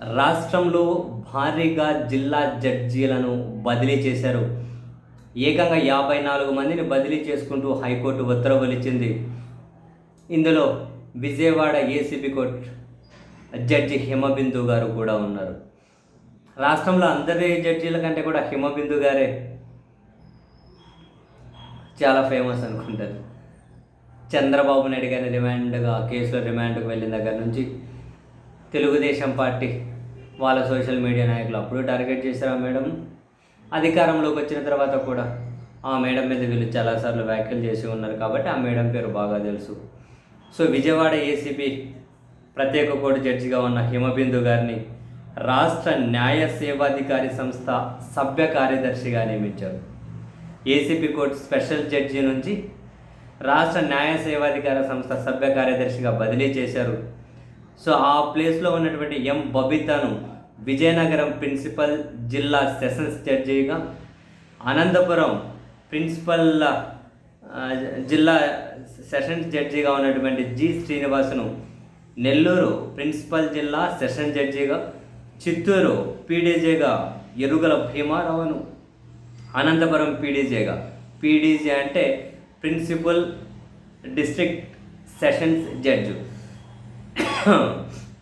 రాష్ట్రంలో భారీగా జిల్లా జడ్జీలను బదిలీ చేశారు. ఏకంగా యాభై నాలుగు మందిని బదిలీ చేసుకుంటూ హైకోర్టు ఉత్తర్వులు ఇచ్చింది. ఇందులో Vijayawada ACB court judge Himabindu garu కూడా ఉన్నారు. రాష్ట్రంలో అందరి జడ్జీల కంటే కూడా హిమబిందు గారే చాలా ఫేమస్ అనుకుంటారు. చంద్రబాబు నాయుడు గారి రిమాండ్గా కేసులో రిమాండ్కి వెళ్ళిన దగ్గర నుంచి తెలుగుదేశం పార్టీ వాళ్ళ సోషల్ మీడియా నాయకులు అప్పుడు టార్గెట్ చేశారు ఆ మేడం. అధికారంలోకి వచ్చిన తర్వాత కూడా ఆ మేడం మీద వీళ్ళు చాలాసార్లు వ్యాఖ్యలు చేసి ఉన్నారు కాబట్టి ఆ మేడం పేరు బాగా తెలుసు. సో విజయవాడ ఏసీపీ ప్రత్యేక కోర్టు జడ్జిగా ఉన్న హిమబిందు గారిని రాష్ట్ర న్యాయ సేవాధికారి సంస్థ సభ్య కార్యదర్శిగా నియమించారు. ఏసీపీ కోర్టు స్పెషల్ జడ్జి నుంచి రాష్ట్ర న్యాయ సేవాధికార సంస్థ సభ్య కార్యదర్శిగా బదిలీ చేశారు. సో ఆ ప్లేస్లో ఉన్నటువంటి ఎం బబితను విజయనగరం ప్రిన్సిపల్ జిల్లా సెషన్స్ జడ్జిగా అనంతపురం ప్రిన్సిపల్ జిల్లా సెషన్స్ జడ్జిగా ఉన్నటువంటి జి శ్రీనివాసును నెల్లూరు ప్రిన్సిపల్ జిల్లా సెషన్ జడ్జిగా చిత్తూరు పీడీజేగా ఎరుగల భీమారావును అనంతపురం పీడీజేగా. పీడీజే అంటే ప్రిన్సిపల్ డిస్ట్రిక్ట్ సెషన్స్ జడ్జు.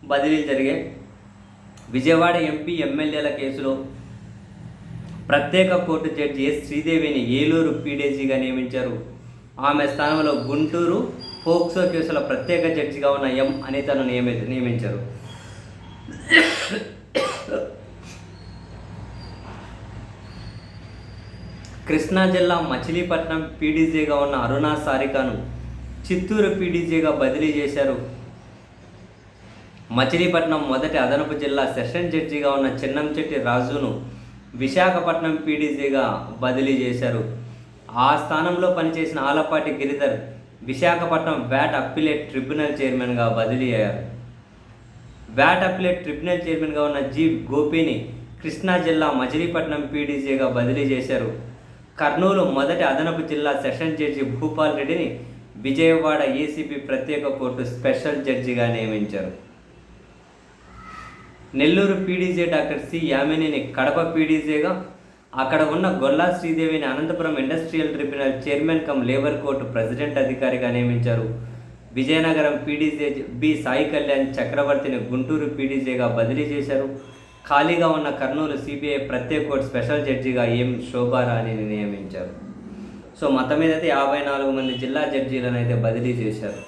బదిలీలు జరిగాయి విజయవాడ ఎంపీ ఎమ్మెల్యేల కేసులో ప్రత్యేక కోర్టు జడ్జి ఎస్ శ్రీదేవిని ఏలూరు పీడీజీగా నియమించారు. ఆమె స్థానంలో గుంటూరు పోక్సో కేసుల ప్రత్యేక జడ్జిగా ఉన్న ఎం అనితను నియమి నియమించారు. కృష్ణా జిల్లా మచిలీపట్నం పీడీజీగా ఉన్న అరుణా సారికను చిత్తూరు పీడీజీగా బదిలీ చేశారు. మచిలీపట్నం మొదటి అదనపు జిల్లా సెషన్ జడ్జిగా ఉన్న చిన్నంచెట్టి రాజును విశాఖపట్నం పీడీజీగా బదిలీ చేశారు. ఆ స్థానంలో పనిచేసిన Alapati Giridhar Visakhapatnam VAT appellate tribunal చైర్మన్గా బదిలీ అయ్యారు. వ్యాట్ అప్పిలేట్ ట్రిబ్యునల్ చైర్మన్గా ఉన్న జీ గోపిని కృష్ణా జిల్లా మచిలీపట్నం పీడీజీగా బదిలీ చేశారు. కర్నూలు మొదటి అదనపు జిల్లా సెషన్ జడ్జి భూపాల్ రెడ్డిని విజయవాడ ఏసీబీ ప్రత్యేక కోర్టు స్పెషల్ జడ్జిగా నియమించారు. Nellore PDJ doctor C Yamineni Kadapa పీడీజేగా అక్కడ ఉన్న Golla శ్రీదేవిని Anantapuram industrial tribunal chairman cum labour court president అధికారిగా నియమించారు. విజయనగరం పీడీజే బి సాయి కళ్యాణ్ చక్రవర్తిని గుంటూరు పీడీజేగా బదిలీ చేశారు. ఖాళీగా ఉన్న కర్నూలు సిబిఐ ప్రత్యేక కోర్టు స్పెషల్ జడ్జిగా ఎం శోభారాణిని నియమించారు. సో మొత్తం మీద అయితే యాభై నాలుగు మంది జిల్లా జడ్జీలను అయితే బదిలీ చేశారు.